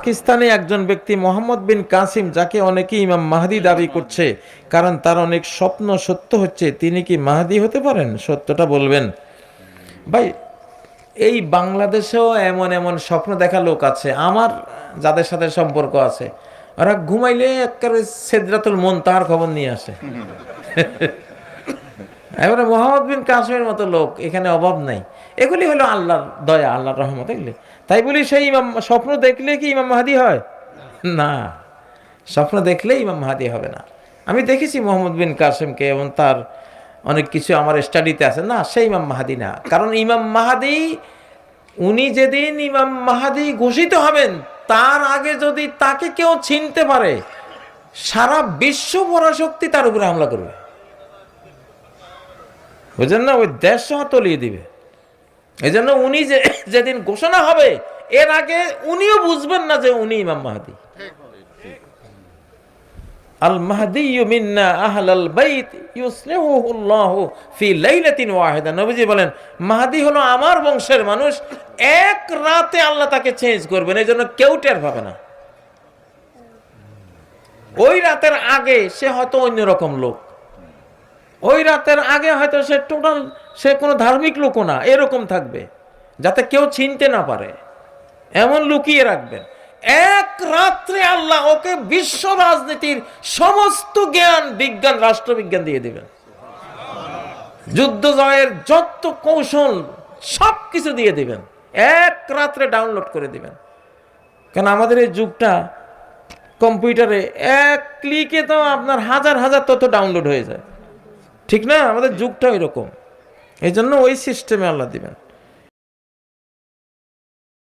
পাকিস্তানে একজন ব্যক্তি মোহাম্মদ বিন কাসিম যাকে অনেকে ইমাম মাহাদি দাবি করছে কারণ তার অনেক স্বপ্ন সত্য হচ্ছে তিনি কি মাহাদি হতে পারেন? সত্যটা বলবেন। ভাই এই বাংলাদেশেও এমন এমন স্বপ্ন দেখা লোক আছে আমার যাদের সাথে সম্পর্ক আছে ওরা ঘুমাইলে একেবারে সেদরাতুল মন তার খবর নিয়ে আসে। এবারে মোহাম্মদ বিন কাসিমের মতো লোক এখানে অভাব নাই। এগুলি হলো আল্লাহর দয়া, আল্লাহর রহমত, এগুলি। তাই বলি সেই ইমাম, স্বপ্ন দেখলে কি ইমাম মাহাদি হয়? না। স্বপ্ন দেখলে ইমাম মাহাদি হবে না। আমি দেখেছি মোহাম্মদ বিন কাসিমকে এবং তার অনেক কিছু আমার স্টাডিতে আছে। না, সেই ইমাম মাহাদি না। কারণ ইমাম মাহাদি, উনি যেদিন ইমাম মাহাদি ঘোষিত হবেন, তার আগে যদি তাকে কেউ চিনতে পারে, সারা বিশ্ব পরাশক্তি তার উপরে হামলা করবে। বুঝলেন না? ওই দেশ সহ তলিয়ে দিবে। এই জন্য উনি যে, যেদিন ঘোষণা হবে, এর আগে উনিও বুঝবেন না যে উনি ইমাম মাহাদি। আল মাহদি মিন্না বাইত ফি লাইলাতিন ওয়াহিদা। নবীজি বলেন, মাহাদি হলো আমার বংশের মানুষ, এক রাতে আল্লাহ তাকে চেঞ্জ করবেন এই জন্য কেউ টের পাবে না। ওই রাতের আগে সে হয়তো অন্যরকম লোক। ওই রাতের আগে হয়তো সে টোটাল, সে কোনো ধার্মিক লোকও না, এরকম থাকবে, যাতে কেউ চিনতে না পারে। এমন লুকিয়ে রাখবেন। এক রাত্রে আল্লাহ ওকে বিশ্ব রাজনীতির সমস্ত জ্ঞান, বিজ্ঞান, রাষ্ট্রবিজ্ঞান দিয়ে দিবেন। যুদ্ধ জয়ের যত কৌশল, সব কিছু দিয়ে দিবেন। এক রাত্রে ডাউনলোড করে দিবেন। কেন আমাদের এই যুগটা কম্পিউটারে এক ক্লিকে তো আপনার হাজার হাজার তথ্য ডাউনলোড হয়ে যায়। ঠিক না? আমাদের যুগটা ওই রকম এই জন্য ওই সিস্টেমে আল্লাহ দিবেন।